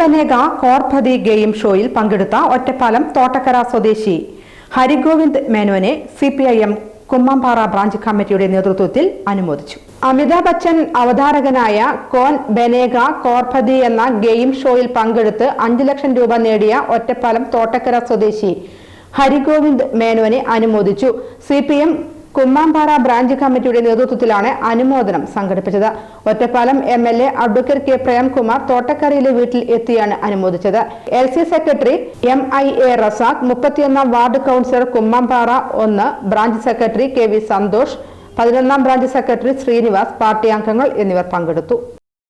ബനേഗ കോർപതി game ഷോയിൽ പങ്കെടുത്ത ഒറ്റപ്പാലം തോട്ടക്കര സ്വദേശി Harigovind മേനോനെ C P I M Kummampara branch കമ്മിറ്റിയുടെ നേതൃത്വത്തിൽ അനുമോദിച്ചു. അമിതാഭ് ബച്ചൻ അവതാരകനായ കോൻ ബനേഗ കോർപതി എന്ന ഗെയിം ഷോയിൽ പങ്കെടുത്ത് അഞ്ചു ലക്ഷം രൂപ നേടിയ ഒറ്റപ്പാലം തോട്ടക്കര സ്വദേശി ഹരിഗോവിന്ദ് മേനോനെ അനുമോദിച്ചു. C P M Kummampara branch കമ്മിറ്റിയുടെ നേതൃത്വത്തിലാണ് അനുമോദനം സംഘടിപ്പിച്ചത്. Ottapalam M L A advocate K Premkumar തോട്ടക്കരയിലെ വീട്ടിൽ എത്തിയാണ് അനുമോദിച്ചത്. L C secretary M I A Razak മുപ്പത്തിയൊന്നാം ward councillor Kummampara ഒന്ന് branch secretary K V Santhosh പതിനൊന്നാം ബ്രാഞ്ച് സെക്രട്ടറി ശ്രീനിവാസ് പാർട്ടി അംഗങ്ങൾ എന്നിവർ പങ്കെടുത്തു.